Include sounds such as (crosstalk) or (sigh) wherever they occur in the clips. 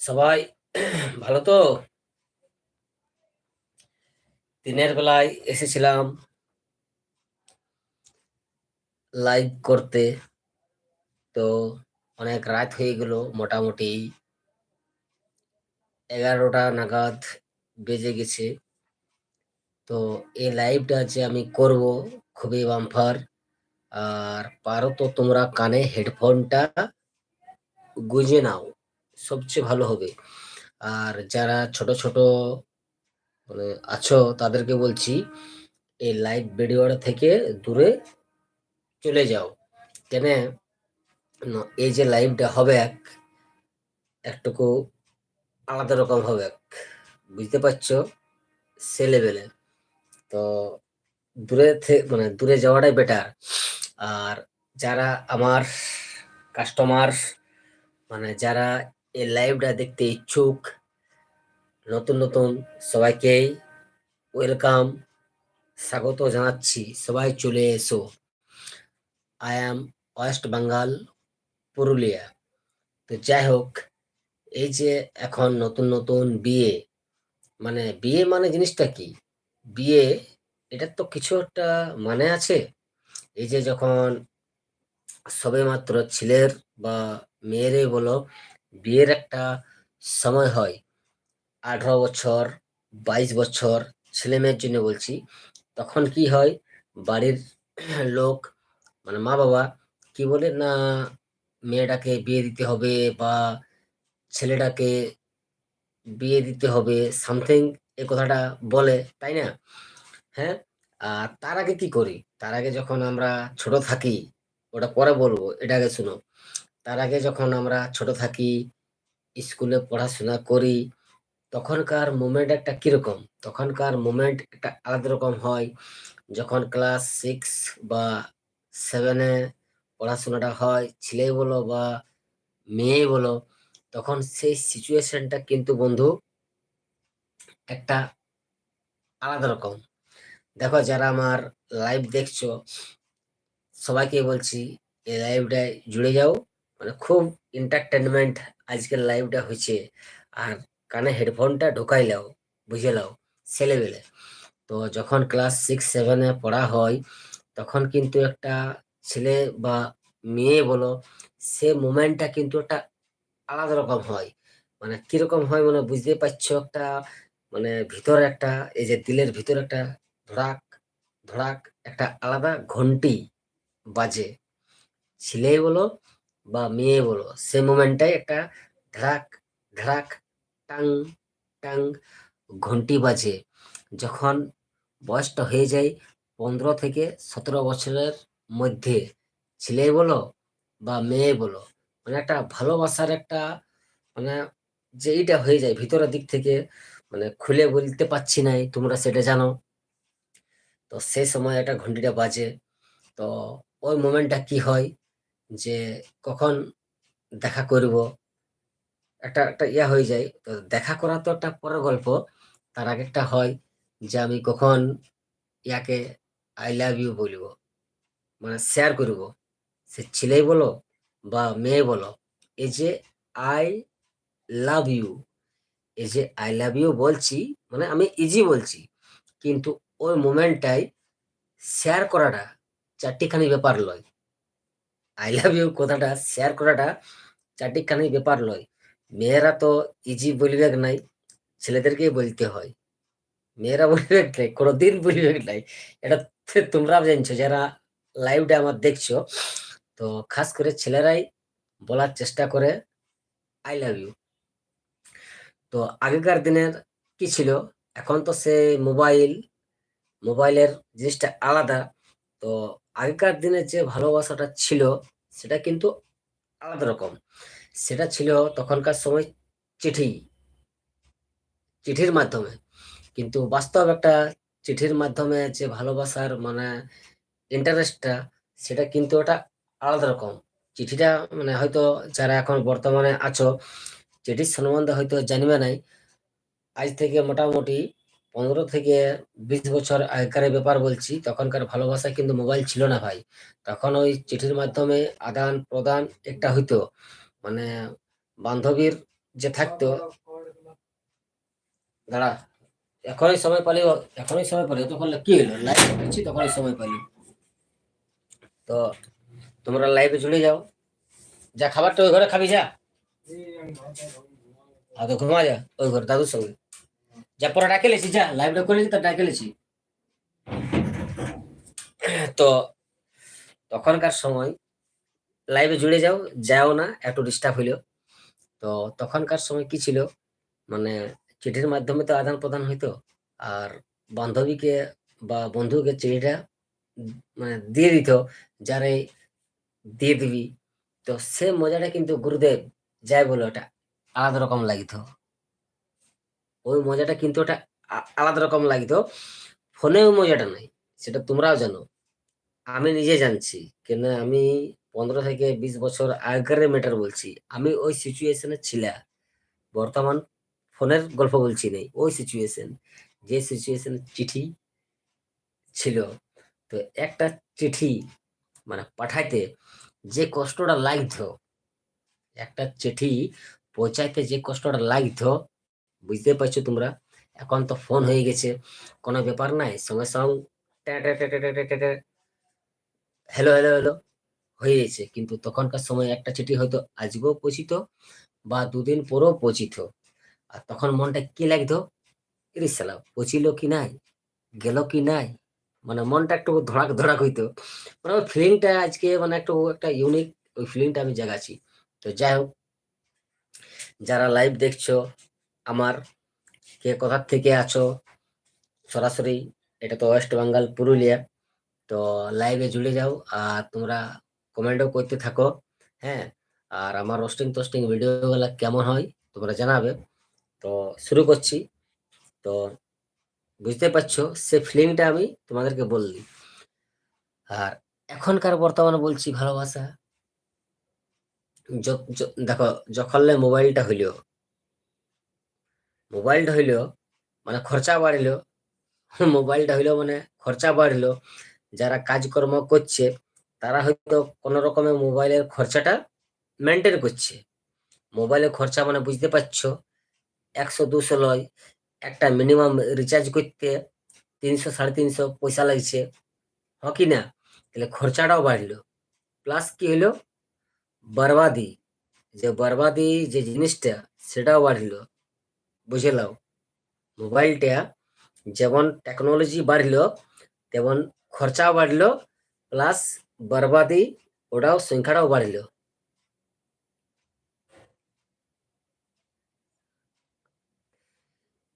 সবাই, ভালো তো? দিনের বেলায় এসেছিলাম লাইভ করতে। তো অনেক রাত হয়ে গেল মোটামুটি। এগারোটা নাগাদ বেজে গেছে। তো এই লাইভটা যে আমি করব খুবই বাম্পার আর পারো তো তোমরা কানে হেডফোনটা গুঁজে নাও। সবচেয়ে ভালো হবে। আর যারা ছোট ছোট মানে আছো, তাদেরকে বলছি, এই লাইভ ভিডিওটা থেকে দূরে চলে যাও। কেন? এই যে লাইভটা হবে এক, একটুকু আলাদা রকম হবে বুঝতে পারছ? সে লেভেলে তো দূরে থেকে মানে দূরে যাওয়াটাই বেটার আর যারা আমার কাস্টমার মানে যারা এই লাইভটা দেখতে ইচ্ছুক। নতুন নতুন সবাইকেই ওয়েলকাম স্বাগত জানাচ্ছি। সবাই চলে এসো। I am West Bengal Purulia. তো যাই হোক, এই যে এখন নতুন নতুন বিয়ে মানে বিয়ে মানে জিনিসটা কি? বিয়ে, এটার তো কিছু একটা মানে আছে। এই যে যখন সবে মাত্র ছেলের বা মেয়েরে বলো বিয়ের একটা সময় হয়। আঠারো বছর, বাইশ বছর ছেলে মেয়ের জন্য বলছি। তখন কি হয়, বাড়ির লোক মানে মা বাবা কি বলে, না, মেয়েটাকে বিয়ে দিতে হবে বা ছেলেটাকে বিয়ে দিতে হবে সামথিং এ কথাটা বলে, তাই না? হ্যাঁ? আর তার আগে কি করি? তার আগে যখন আমরা ছোট থাকি, ওটা পরে বলব এটা আগে শুনো। তার আগে যখন আমরা ছোট থাকি, স্কুলে পড়াশোনা করি, তখনকার মুমেন্ট একটা কীরকম? তখনকার মুমেন্ট একটা আলাদা রকম হয়। যখন ক্লাস সিক্স বা সেভেনে পড়াশোনাটা হয়, ছেলে বলো বা মেয়ে বলো, তখন সেই সিচুয়েশনটা কিন্তু বন্ধু একটা আলাদা রকম। দেখো, যারা আমার লাইভ দেখছ, সবাইকে বলছি, এই লাইভটায় জুড়ে যাও। মানে খুব এন্টারটেনমেন্ট আজকের লাইভটা হয়েছে। আর কানে হেডফোনটা ঢোকাই লাও বুঝে লাও ছেলেবেলে তো যখন ক্লাস সিক্স সেভেনে পড়া হয়, তখন কিন্তু একটা ছেলে বা মেয়ে বলো, সে মোমেন্টটা কিন্তু একটা আলাদা রকম হয়। মানে কীরকম হয় মানে বুঝতে পারছ একটা মানে ভিতরে একটা, এই যে দিলের ভিতরে একটা ধড়াক ধড়াক একটা আলাদা ঘন্টি বাজে। ছেলে বলো বা মেয়ে বলো সে মোমেন্টটাই একটা ধাক ধাক টাং টাং ঘন্টি বাজে। যখন বয়সটা হয়ে যায় পনেরো থেকে সতেরো বছরের মধ্যে, ছেলে বলো বা মেয়ে বলো মানে একটা ভালোবাসার একটা মানে যে এইটা হয়ে যায় ভিতরের দিক থেকে মানে খুলে বলতে পারছি নাই, তোমরা সেটা জানো। তো সেই সময় একটা ঘন্টিটা বাজে। তো ওই মোমেন্টটা কি হয়? যে কখন দেখা করব, একটা একটা ইয়া হয়ে যায়। তো দেখা করা তো একটা পরের গল্প। তার আগে একটা হয় যে আমি কখন ইয়াকে আই লাভ ইউ বলব মানে শেয়ার করব। সে ছেলেই বলো বা মেয়ে বলো এই যে আই লাভ ইউ এই যে আই লাভ ইউ বলছি মানে আমি ইজি বলছি। কিন্তু ওই মোমেন্টটাই শেয়ার করাটা চারটিখানি ব্যাপার লয়। আই লাভ ইউ কথাটা শেয়ার করাটা চারটিখানি ব্যাপার লয়। মেয়েরা তো ইজি বলবে নাই, ছেলেদেরকেই বলতে হয়। মেয়েরা বলবে নাই, কোনোদিন বলবে নাই। এটা তোমরা জানছো, যারা লাইভটা আমার দেখছ, তো খাস করে ছেলেরাই বলার চেষ্টা করে আই লাভ ইউ তো আগেকার দিনের কি ছিল? এখন তো সে মোবাইল মোবাইলের জিনিসটা আলাদা। তো আগেকার দিনে যে ভালোবাসাটা ছিল, সেটা কিন্তু আলাদা রকম। সেটা ছিল তখনকার সময় চিঠি, চিঠির মাধ্যমে। কিন্তু বাস্তব একটা চিঠির মাধ্যমে যে ভালোবাসার মানে ইন্টারেস্টটা সেটা কিন্তু ওটা আলাদা রকম। চিঠিটা মানে হয়তো যারা এখন বর্তমানে আছো, চিঠির সম্বন্ধে হয়তো জানবে নাই। আজ থেকে মোটামুটি পনেরো থেকে বিশ বছর আগেকার ব্যাপার বলছি, তখনকার ভালোবাসা কিন্তু মোবাইল ছিল না ভাই। তখন ওই চিঠির মাধ্যমে আদান প্রদান একটা হইতো। মানে বান্ধবীর যে থাকতো, দাঁড়া, এখনই সময় পালি এখনই সময় পালি তখন কি হলো? লাইভ তখনই সময় পালি তো তোমরা লাইভে চলে যাও। যা খাবারটা ওই ঘরে খাবি যা। আর তো ঘুমা যা, ওই ঘরে দাদুর সঙ্গে। যা পরে ডাকে লেছি, যা লাইভটা করে তা ডাকে লেছি। তো তখনকার সময় লাইভে জুড়ে যাও যাও না, একটু ডিস্টার্ব হইল তো তখনকার সময় কি ছিল? মানে চিঠির মাধ্যমে তো আদান প্রদান হইতো, আর বান্ধবীকে বা বন্ধুকে চিঠিটা মানে দিয়ে দিত, যারে দিয়ে দিবি। তো সে মজাটা কিন্তু গুরুদেব, যাই বলো ওটা আলাদা রকম লাগিত। ওই মজাটা কিন্তু ওটা আলাদা রকম লাগিত। ফোনে ওই মজাটা নাই, সেটা তোমরাও জানো। আমি নিজে জানছি, কেন আমি পনেরো থেকে বিশ বছর আগের ম্যাটার বলছি। আমি ওই সিচুয়েশনে ছিলাম বর্তমান ফোনের গল্প বলছি নেই, ওই সিচুয়েশন যে সিচুয়েশন চিঠি ছিল, তো একটা চিঠি মানে পাঠাইতে যে কষ্টটা লাগতো, একটা চিঠি পৌঁছাইতে যে কষ্টটা লাগতো বুঝতে পারছ তোমরা? এখন তো ফোন হয়ে গেছে। কোনো ব্যাপার নাই, সঙ্গে সঙ্গে হ্যালো হ্যালো হ্যালো হয়ে গেছে। কিন্তু তখনকার সময় একটা চিঠি হয়তো আজকেও পৌঁছিত বা দুদিন পরেও পৌঁছিত। আর তখন মনটা কি লাগতো? ইরে সালা পৌঁছিল কি নাই? গেল কি নাই? মানে মনটা একটু ধড়াক ধড়াক হইতো। মানে ওই ফিলিংটা আজকে মানে একটু একটা ইউনিক ওই ফিলিংটা আমি জাগাছি তো যাই হোক, যারা লাইভ দেখছ আমার কে কোথার থেকে আছো? সরাসরি, এটা তো ওয়েস্ট বেঙ্গল, পুরুলিয়া। তো লাইভে জুড়ে যাও আর তোমরা কমেন্টও করতে থাকো হ্যাঁ? আর আমার রোস্টিং টোস্টিং ভিডিওগুলো কেমন হয় তোমরা জানাবে। তো শুরু করছি। তো বুঝতে পারছ সে ফিলিংটা আমি তোমাদেরকে বললি আর এখনকার বর্তমানে বলছি ভালোবাসা। দেখো, যখন মোবাইলটা হইল। মোবাইলটা হইল মানে খরচা বাড়িল (laughs) মোবাইলটা হইল মানে খরচা বাড়লো যারা কাজকর্ম করছে তারা হয়তো কোনো রকমের মোবাইলের খরচাটা মেনটেন করছে মোবাইলের খরচা মানে বুঝতে পারছ একশো দুশো লয়, একটা মিনিমাম রিচার্জ করতে তিনশো, সাড়ে তিনশো পয়সা লাগছে। হ কি না? তাহলে খরচাটাও বাড়লো। প্লাস কি হলো? বরবাদি। যে বরবাদি যে জিনিসটা, সেটাও বাড়লো। বুঝলাও মোবাইলটা যেমন টেকনোলজি বাড়লো, তেমন খরচাও বাড়লো প্লাস বরবাদি ওটাও, সংখ্যাটাও বাড়লো।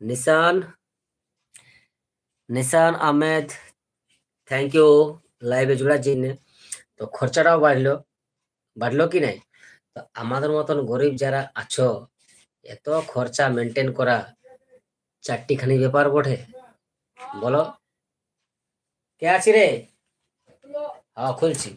নিশান নিশান আহমেদ থ্যাংক ইউ লাইভে জোড়ার জন্য তো খরচাটাও বাড়লো বাড়লো কি নাই? তো আমাদের মতন গরিব যারা আছো এত খরচা মেনটেন করা চারটিখানি ব্যাপার বটে। বলো। কে আছি রে? হ্যাঁ খুলছি।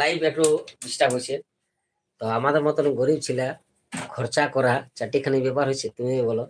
লাইভ একটু ডিস্টার্ব হয়েছে। তো আমাদের মতন গরিব ছিল, খরচা করা চারটিখানি ব্যাপার হয়েছে, তুমি বলো।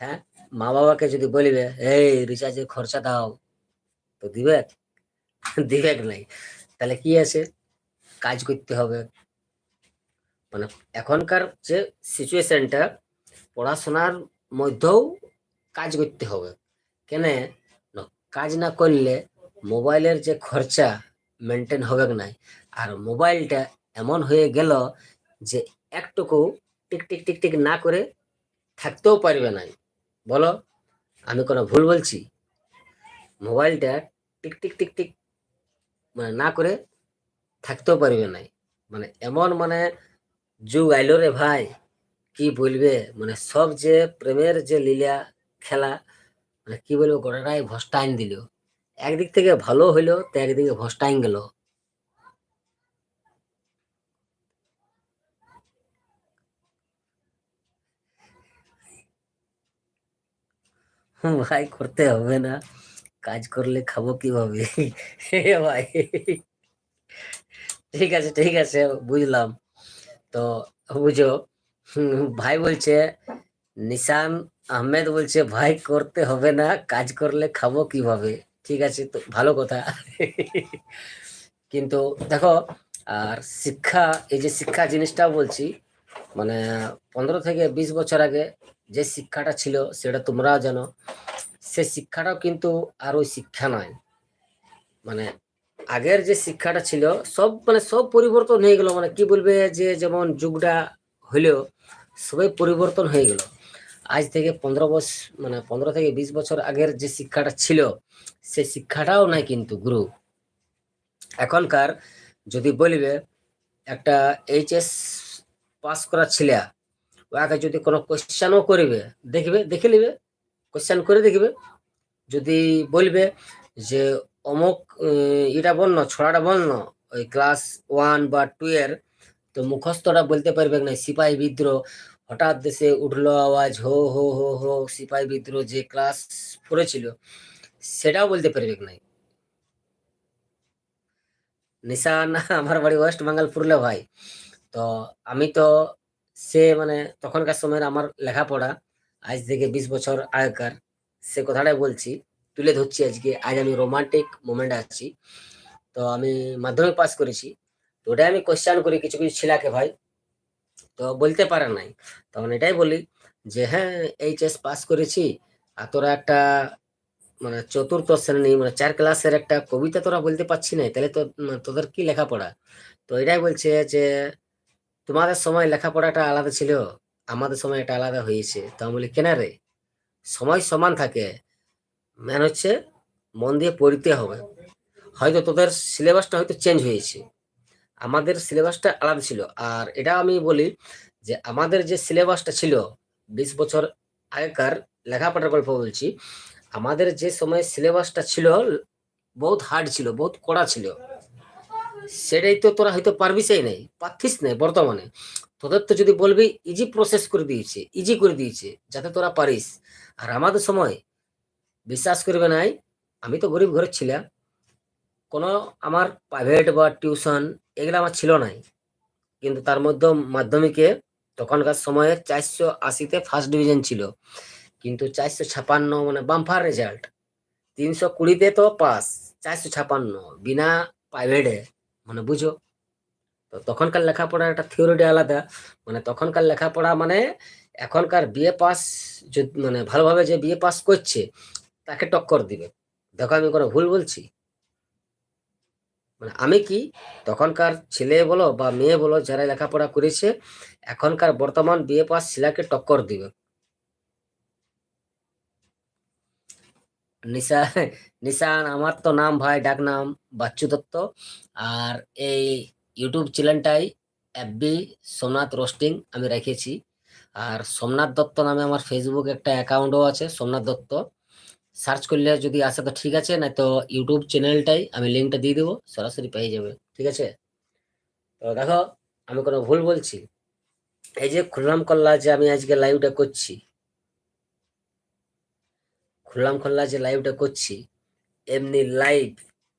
হ্যাঁ? মা বাবাকে যদি বলবে, এই রিচার্জের খরচা দাও। তো দিবে? দিবে নাই? তাহলে কি আছে? কাজ করতে হবে। মানে এখনকার যে সিচুয়েশনটা পড়াশোনার মধ্যেও কাজ করতে হবে। কেন? কাজ না করলে মোবাইলের যে খরচা মেনটেন হবে নাই? আর মোবাইলটা এমন হয়ে গেল যে একটুকু টিক টিক টিক টিক না করে থাকতেও পারবে না। বলো, আমি কোনো ভুল বলছি? মোবাইলটা টিক টিক টিক টিক মানে না করে থাকতেও পারবে না। মানে এমন মানে যুগ আইলো রে ভাই, কি বলবে? মানে সব যে প্রেমের যে লীলা খেলা মানে কি বলব গোটাটাই ভস্টাইন দিল। একদিক থেকে ভালো হইল, তো একদিকে ভস্টাইন গেল। ভাই, করতে হবে না। কাজ করলে খাব কীভাবে? (laughs) ভাই। ঠিক আছে ঠিক আছে, বুঝলাম। তো বুঝো ভাই বলছে নিশান আহমেদ বলছে, ভাই, করতে হবে না, কাজ করলে খাব কীভাবে? ঠিক আছে, তো ভালো কথা। কিন্তু দেখো, আর শিক্ষা, এই যে শিক্ষা জিনিসটাও বলছি মানে পনেরো থেকে বিশ বছর আগে যে শিক্ষাটা ছিল, সেটা তোমরাও জানো। সে শিক্ষাটাও কিন্তু আর ওই শিক্ষা নয়। মানে আগের যে শিক্ষাটা ছিল, সব মানে সব পরিবর্তন হয়ে গেল। মানে কি বলবে যে যেমন যুগটা হইলেও সবাই পরিবর্তন হয়ে গেল। আজ থেকে পনেরো বছর মানে পনেরো থেকে বিশ বছর আগের যে শিক্ষাটা ছিল, সে শিক্ষাটাও নাই কিন্তু গুরু। এখনকার যদি বলবে, একটা এইচএস পাস করা ছেলে ওকে যদি কোনো কোশ্চেনও করিবে, দেখবে, দেখে নিবে কোশ্চেন করে দেখবে। যদি বলবে যে অমুক এটা বলল, ছড়াটা বলল, ওই ক্লাস ওয়ান বা টু এর তো মুখস্থটা বলতে পারবে না? সিপাহী বিদ্রোহ। হঠাৎ দেশে উঠল আওয়াজ, হো হো হো হো, সিপাহী বিদ্রোহ যে ক্লাস পড়েছিল সেটাও বলতে পারবে না নিশান, আমার বাড়ি ওয়েস্ট বেঙ্গল পুরুলিয়া ভাই। তো আমি তো, সে মানে তখনকার সময়ের আমার লেখাপড়া, আজ থেকে বিশ বছর আগেকার, সে কথাটাই বলছি। তুলে ধরছি আজকে। আজ আমি রোমান্টিক মোমেন্ট আছি। তো আমি মাধ্যমিক পাস করেছি। তো ওটাই আমি কোশ্চেন করি কিছু কিছু ছেলেকে ভাই। তো বলতে পারে নাই। তখন এটাই বলি যে হ্যাঁ এইচএস পাস করেছি। আর তোরা একটা মানে চতুর্থ শ্রেণি মানে চার ক্লাসের একটা কবিতা তোরা বলতে পারছি না তাহলে তো তোদের কি লেখাপড়া? তো এটাই বলছে যে, তোমাদের সময় লেখাপড়াটা আলাদা ছিল। আমাদের সময় এটা আলাদা হয়েছে। তো আমি বলি, কেন রে? সময় সমান থাকে। মেন হচ্ছে মন দিয়ে পড়তে হবে। হয়তো তোদের সিলেবাসটা হয়তো চেঞ্জ হয়েছে। আমাদের সিলেবাসটা আলাদা ছিল। আর এটা আমি বলি যে আমাদের যে সিলেবাসটা ছিল, বিশ বছর আগেকার লেখাপড়ার গল্প বলছি, আমাদের যে সময় সিলেবাসটা ছিল, বহুত হার্ড ছিল, বহুত কড়া ছিল। সেটাই তো তোরা হয়তো পারবিসই নাই, পারতিস নাই বর্তমানে। তোদের তো যদি বলবি ইজি প্রসেস করে দিয়েছে ইজি করে দিয়েছে, যাতে তোরা পারিস। আর আমাদের সময় বিশ্বাস করবে নাই, আমি তো গরিব ঘরের ছিলাম। কোনো আমার প্রাইভেট বা টিউশন এগুলো আমার ছিল নাই। কিন্তু তার মধ্যে মাধ্যমিকে তখনকার সময়ে চারশো আশিতে ফার্স্ট ডিভিশন ছিল। কিন্তু চারশো ছাপান্ন মানে বাম্পার রেজাল্ট তিনশো কুড়িতে তো পাস চারশো ছাপান্ন বিনা প্রাইভেটে মানে বুঝো? তো তখনকার লেখাপড়ার একটা থিওরিটি আলাদা। মানে তখনকার লেখাপড়া মানে এখনকার বিএ পাস মানে ভালোভাবে যে বিএ পাস করছে তাকে টক্কর দিবে। দেখো আমি কোনো ভুল বলছি? মানে আমি কি তখনকার ছেলে বলো বা মেয়ে বলো যারা লেখাপড়া করেছে, এখনকার বর্তমান বিএ পাস ছেলেকে টক্কর দিবে? নিশা, নিশান, আমার তো নাম ভাই, ডাক নাম বাচ্চু দত্ত। আর এই ইউটিউব চ্যানেলটাই এফবি সোমনাথ রোস্টিং আমি রেখেছি। আর সোমনাথ দত্ত নামে আমার ফেসবুক একটা অ্যাকাউন্টও আছে, সোমনাথ দত্ত। সার্চ করলে যদি আসে তো ঠিক আছে না তো ইউটিউব চ্যানেলটাই আমি লিঙ্কটা দিয়ে দেবো, সরাসরি পেয়ে যাবে, ঠিক আছে? তো দেখো, আমি কোনো ভুল বলছি। এই যে খুললাম কল্লা যে আমি আজকে লাইভটা করছি খুললাম খোল্লা যে লাইভটা করছি, এমনি লাইভ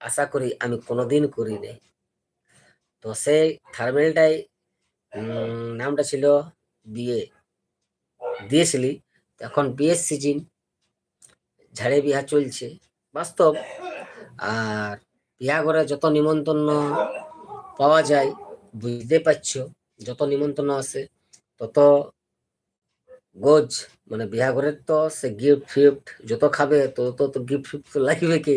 আশা করি আমি কোনোদিন করি নাই। তো সেই থার্মেলটাই নামটা ছিল বিয়ে দিয়েছিলি, এখন বিয়ের সিজন ঝাড়ে বিহা চলছে, বাস্তব। আর বিয়া করে যত নিমন্ত্রণ পাওয়া যায়, বুঝতে পারছ, যত নিমন্ত্রণ আসে, তত গোজ মানে বিয়া ঘরের তো সে গিফট ফিফট যত খাবে, তত তো গিফট ফিফট লাগবে কি?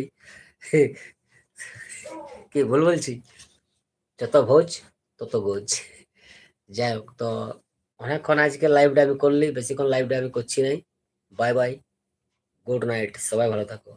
কি ভুল বলছি? যত ভোজ, তত গোজ। যাই হোক, তো অনেকক্ষণ আজকে লাইভটা আমি করলি, বেশিক্ষণ লাইভটা আমি করছি নাই। বাই বাই গুড নাইট সবাই ভালো থাকো।